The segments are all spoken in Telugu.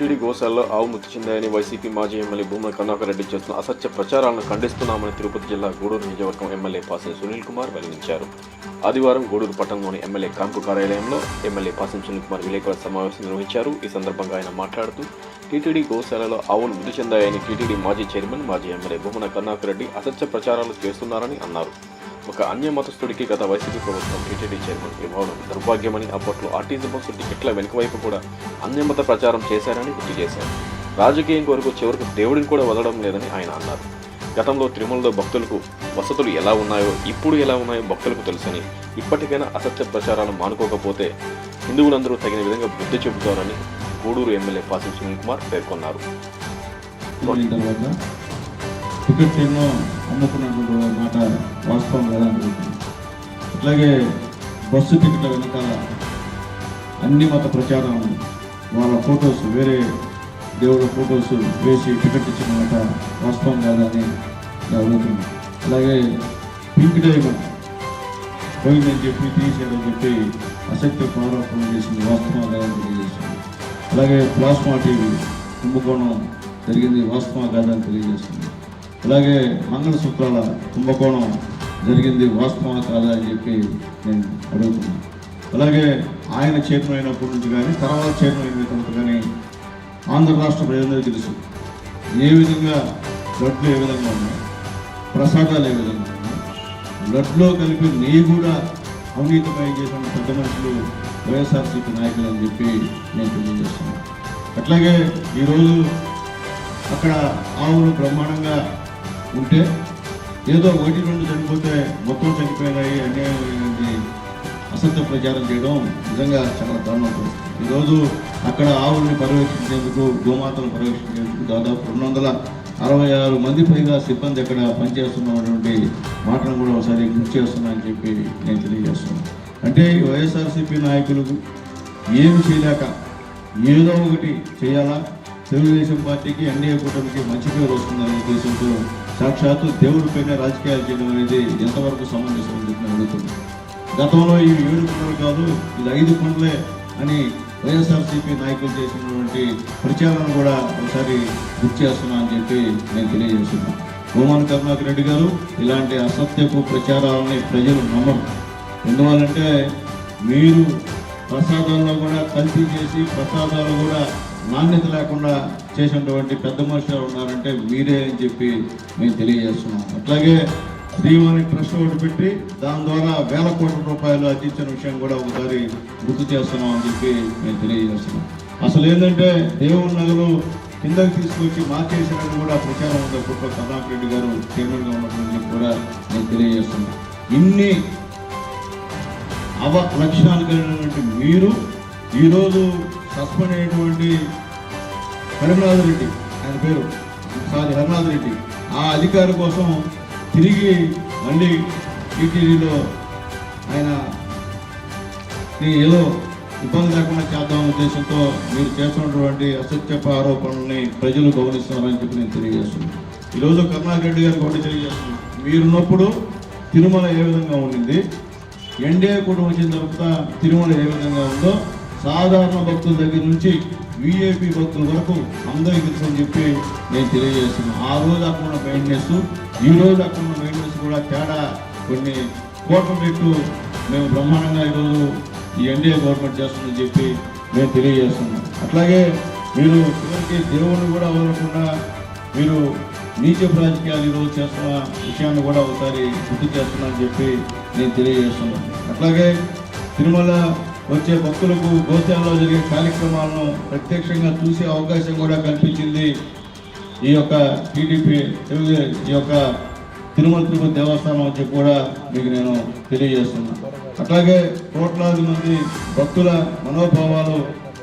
టీటీడీ గోశాలలో ఆవు మృతి చెందాయని వైసీపీ మాజీ ఎమ్మెల్యే భూమన కరుణాకర్ చేస్తున్న అసత్య ప్రచారాలను ఖండిస్తున్నామని తిరుపతి జిల్లా గూడూరు నియోజకవర్గం ఎమ్మెల్యే పాసం సునీల్ కుమార్ వెల్లడించారు. ఆదివారం గూడూరు పట్టణంలోని ఎమ్మెల్యే కాంపు కార్యాలయంలో ఎమ్మెల్యే పాసం సునీల్ కుమార్ విలేకరుల సమావేశం నిర్వహించారు. ఈ సందర్భంగా ఆయన మాట్లాడుతూ టీటీడీ గోశాలలో ఆవులు మృతి చెందాయని టీటీడీ మాజీ చైర్మన్ మాజీ ఎమ్మెల్యే భూమన కరుణాకర్ రెడ్డి అసత్య ప్రచారాలు చేస్తున్నారని అన్నారు. ఒక అన్య మతస్థుడికి గత వైసీపీ ప్రభుత్వం టీటీడీ చైర్మన్ ఇవ్వడం దౌర్భాగ్యమని అప్పట్లో ఆర్టీసీ బస్సు టికెట్ల వెనుక వైపు కూడా అన్యమత ప్రచారం చేశారని గుర్తు చేశారు. రాజకీయం కొరకు చివరకు దేవుడిని కూడా వదలడం లేదని ఆయన అన్నారు. గతంలో తిరుమలలో భక్తులకు వసతులు ఎలా ఉన్నాయో ఇప్పుడు ఎలా ఉన్నాయో భక్తులకు తెలుసని ఇప్పటికైనా అసత్య ప్రచారాలు మానుకోకపోతే హిందువులందరూ తగిన విధంగా బుద్ధి చెబుతారని గూడూరు ఎమ్మెల్యే పాసి సునీల్ కుమార్ పేర్కొన్నారు. అయిన టికెట్ ఎన్నో అమ్ముకున్నటువంటి మాట వాస్తవం కదా అనుకుంటున్నాను అట్లాగే బస్సు టికెట్ల వెనకాల అన్ని మత ప్రచారం వాళ్ళ ఫొటోస్ వేరే దేవుళ్ళ ఫొటోస్ వేసి టికెట్ ఇచ్చిన మాట వాస్తవం కాదని అని అలాగే పింక్ డైమండ్ పోయిందని చెప్పి తీసేయని చెప్పి అసత్య ఆరోపణలు చేసింది వాస్తవం కాదని తెలియజేస్తుంది. అలాగే ప్లాస్మా టీవీ కుంభకోణం జరిగింది వాస్తవం కాదని తెలియజేస్తుంది. అలాగే మంగళసూత్రాల కుంభకోణం జరిగింది. వాస్తవం కాదా అని చెప్పి నేను అడుగుతున్నాను అలాగే ఆయన చైర్మన్ అయినప్పటి నుంచి కానీ తర్వాత చైర్మన్ అయినటువంటి కానీ ఆంధ్ర రాష్ట్ర ప్రజలందరికీ తెలుసు. ఏ విధంగా బ్లడ్లు ఏ విధంగా ఉన్నాయి ప్రసాదాలు ఏ విధంగా ఉన్నాయి. బ్లడ్లో కలిపి నీ కూడా అవినీతిమయం చేసిన పెద్ద మనుషులు వైఎస్ఆర్సీపీ నాయకులు అని చెప్పి నేను తెలియజేస్తున్నాను. అట్లాగే ఈరోజు అక్కడ ఆవులు బ్రహ్మాండంగా ఉంటే ఏదో ఒకటి రెండు చనిపోతే మొత్తం చనిపోయినాయి అన్యాయమైనది అసత్య ప్రచారం చేయడం నిజంగా చాలా దారుణం. ఈరోజు అక్కడ ఆవుల్ని పర్యవేక్షించేందుకు గోమాతను పర్యవేక్షించేందుకు దాదాపు రెండు వందల అరవై ఆరు మంది పైగా సిబ్బంది అక్కడ పనిచేస్తున్నటువంటి మాటను కూడా ఒకసారి గుర్తు చేస్తున్నా అని చెప్పి నేను తెలియజేస్తున్నాను. అంటే వైఎస్ఆర్సీపీ నాయకులు ఏమి చేయలేక ఏదో ఒకటి చేయాలా? తెలుగుదేశం పార్టీకి ఎన్డీఏ కూటమికి మంచి పేరు వస్తుందనే ఉద్దేశంతో సాక్షాత్తు దేవుడిపైన రాజకీయాలు చేయడం అనేది ఎంతవరకు సమంజసం అని చెప్పి గతంలో ఈ ఏడు కొండలు కాదు ఇది ఐదు కొండలే అని వైఎస్ఆర్సీపీ నాయకులు చేసినటువంటి ప్రచారం కూడా ఒకసారి గుర్తు చేస్తున్నా అని చెప్పి నేను తెలియజేస్తున్నాను. గోమాన్ కరుణాకర్ రెడ్డి గారు ఇలాంటి అసత్యపు ప్రచారాలని ప్రజలు నమ్మరు. ఎందువల్లంటే మీరు ప్రసాదాల్లో కూడా కల్తీ చేసి ప్రసాదాలు కూడా నాణ్యత లేకుండా చేసినటువంటి పెద్ద మనుషులు ఉన్నారంటే మీరే అని చెప్పి మేము తెలియజేస్తున్నాం. అట్లాగే శ్రీవాణి ట్రస్ట్ ఒకటి పెట్టి దాని ద్వారా వేల కోట్ల రూపాయలు అందించిన విషయం కూడా ఒకసారి గుర్తు చేస్తున్నాం అని చెప్పి మేము తెలియజేస్తున్నాం. అసలు ఏంటంటే దేవుని నగలు కిందకి తీసుకొచ్చి మార్చేసినట్టు కూడా ప్రచారం ఉంది కుట్ర కర్ణాకర్ రెడ్డి గారు చైర్మన్గా ఉన్నటువంటి కూడా నేను తెలియజేస్తున్నాను ఇన్ని అవ లక్షణాలు కలిగినటువంటి మీరు ఈరోజు సస్పెండ్ అయినటువంటి హరినాథ్ రెడ్డి ఆయన పేరు సారీ హరినాథ్ రెడ్డి ఆ అధికారి కోసం తిరిగి మళ్ళీ టీటీడీలో ఆయన ఏదో ఇబ్బంది లేకుండా చేద్దాం ఉద్దేశంతో మీరు చేస్తున్నటువంటి అసత్యప ఆరోపణల్ని ప్రజలు గౌరవిస్తున్నారని చెప్పి నేను తెలియజేస్తున్నాను. ఈరోజు కరుణాకర్ రెడ్డి గారికి ఒకటి తెలియజేస్తున్నాను. మీరున్నప్పుడు తిరుమల ఏ విధంగా ఉండింది? ఎన్డీఏ కూడా వచ్చిన తర్వాత తిరుమల ఏ విధంగా ఉందో సాధారణ భక్తుల దగ్గర నుంచి విఐపి భక్తుల వరకు అందరికీ తెలుసు అని చెప్పి నేను తెలియజేస్తున్నాను. ఆ రోజు అక్కడ ఉన్న మెయింటెనెన్స్ ఈ రోజు అక్కడ ఉన్న మెయింటెనెన్స్ కూడా తేడా కొన్ని కోట్ల రెట్లు మేము బ్రహ్మాండంగా ఈరోజు ఈ ఎన్డీఏ గవర్నమెంట్ చేస్తుందని చెప్పి మేము తెలియజేస్తున్నాం అట్లాగే మీరు చివరికి దేవుని కూడా వదలకుండా మీరు నీచ రాజకీయాలు ఈరోజు చేస్తున్న విషయాన్ని కూడా ఒకసారి గుర్తు చేస్తున్నానని చెప్పి నేను తెలియజేస్తున్నాను. అట్లాగే తిరుమల వచ్చే భక్తులకు గోశాలలో జరిగే కార్యక్రమాలను ప్రత్యక్షంగా చూసే అవకాశం కూడా కల్పించింది ఈ యొక్క టీడీపీ ఈ యొక్క తిరుమల తిరుపతి దేవస్థానం వచ్చి కూడా మీకు నేను తెలియజేస్తున్నాను అట్లాగే కోట్లాది మంది భక్తుల మనోభావాలు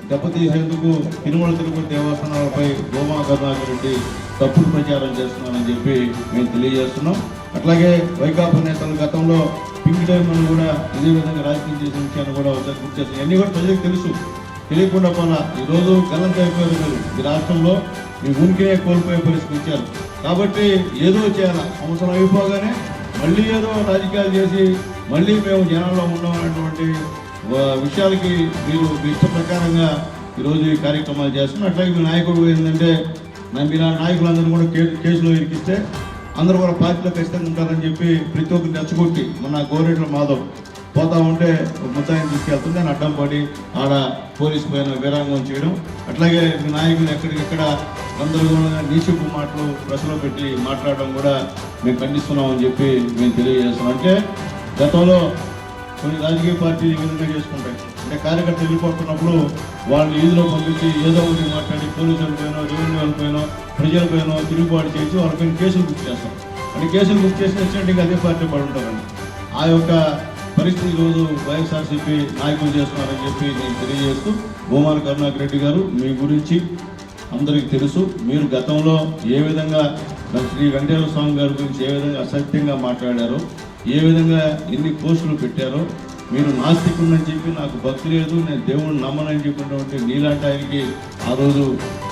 దెబ్బతీసేందుకు తిరుమల తిరుపతి దేవస్థానాలపై గోమా కరుణాకర్ రెడ్డి తప్పుడు ప్రచారం చేస్తున్నానని చెప్పి మేము తెలియజేస్తున్నాం. అట్లాగే వైకాపా నేతలు గతంలో పింక్ కూడా ఇదే విధంగా రాజకీయం చేసిన విషయాన్ని కూడా ఒకసారి గుర్తు చేస్తున్నాం ఇవన్నీ కూడా ప్రజలకు తెలుసు. తెలియకుండా పోలా ఈరోజు గల్లంత అయిపోయారు ఈ రాష్ట్రంలో మీ ఉనికినే కోల్పోయే పరిస్థితి వచ్చారు. కాబట్టి ఏదో చేయాలి? సంవత్సరం అయిపోగానే మళ్ళీ ఏదో రాజకీయాలు చేసి మళ్ళీ మేము జనాల్లో ఉన్నామనేటువంటి విషయాలకి మీరు మీ ఇష్ట ప్రకారంగా ఈరోజు ఈ కార్యక్రమాలు చేస్తున్నాం అట్లాగే మీ నాయకుడు ఏంటంటే మీ నాయకులందరూ కూడా కేసులో ఇరికిస్తే అందరూ కూడా పార్టీలో ఖచ్చితంగా ఉంటారని చెప్పి ప్రతి ఒక్కరు రెచ్చగొట్టి మన గోరెట్ల మాధవ్ పోతా ఉంటే ముద్దాయిని తీసుకెళ్తుంది నేను అడ్డం పడి ఆడ పోలీస్ పైన విరాంగం చేయడం. అట్లాగే నాయకులు ఎక్కడికెక్కడ గందరగోళంగా నీచపు మాటలు ప్రశ్నలో పెట్టి మాట్లాడడం కూడా మేము ఖండిస్తున్నామని చెప్పి మేము తెలియజేస్తున్నాం. అంటే గతంలో కొన్ని రాజకీయ పార్టీలు ఈ విధంగా చేసుకుంటాయి. కార్యకర్త కార్యకర్తలు వెళ్ళిపోతున్నప్పుడు వాళ్ళని ఈదులో పంపించి ఏదో ఒకటి మాట్లాడి పోలీసుల పైన రెవెన్యూ వాళ్ళపైన ప్రజలపైన తిరుగుబాటు చేసి వాళ్ళపైన కేసులు బుక్ చేస్తాం. అంటే కేసులు బుక్ చేసి వచ్చినట్టు అదే పార్టీ పడుంటారండి ఆ యొక్క పరిస్థితి ఈరోజు వైఎస్ఆర్సీపీ నాయకులు చేస్తున్నారని చెప్పి నేను తెలియజేస్తూ భూమాన కరుణాకర్ రెడ్డి గారు మీ గురించి అందరికీ తెలుసు. మీరు గతంలో ఏ విధంగా శ్రీ వెంకటేశ్వర స్వామి గారి గురించి ఏ విధంగా అసత్యంగా మాట్లాడారో ఏ విధంగా ఎన్ని పోస్టులు పెట్టారో మీరు నాస్తికుడిని చెప్పి నాకు భక్తి లేదు నేను దేవుడిని నమ్మనని చెప్పినటువంటి నీలాంటి ఆయనకి ఆ రోజు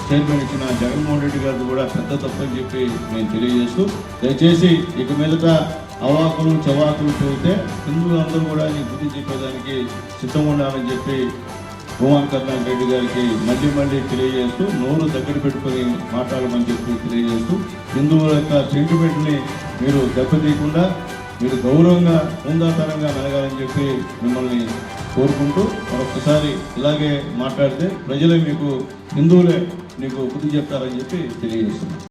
చైర్మన్ ఇచ్చిన జగన్మోహన్ రెడ్డి గారు కూడా పెద్ద తప్పని చెప్పి నేను తెలియజేస్తూ దయచేసి ఇక మీదట అవాకులు చవాకులు పోతే హిందువులందరూ కూడా నీ బుద్ధి చెప్పేదానికి సిద్ధం ఉండాలని చెప్పి భువన్ కర్ణాకర్ రెడ్డి గారికి మళ్ళీ మళ్ళీ తెలియజేస్తూ నోరు దగ్గర పెట్టుకొని మాట్లాడమని చెప్పి తెలియజేస్తూ హిందువుల యొక్క సెంటిమెంట్ని మీరు దెబ్బతీయకుండా మీరు గౌరవంగా ఉందాతరంగా మెలగాలని చెప్పి మిమ్మల్ని కోరుకుంటూ మరొకసారి ఇలాగే మాట్లాడితే ప్రజలే మీకు హిందువులే మీకు బుద్ధి చెప్తారని చెప్పి తెలియజేస్తున్నాను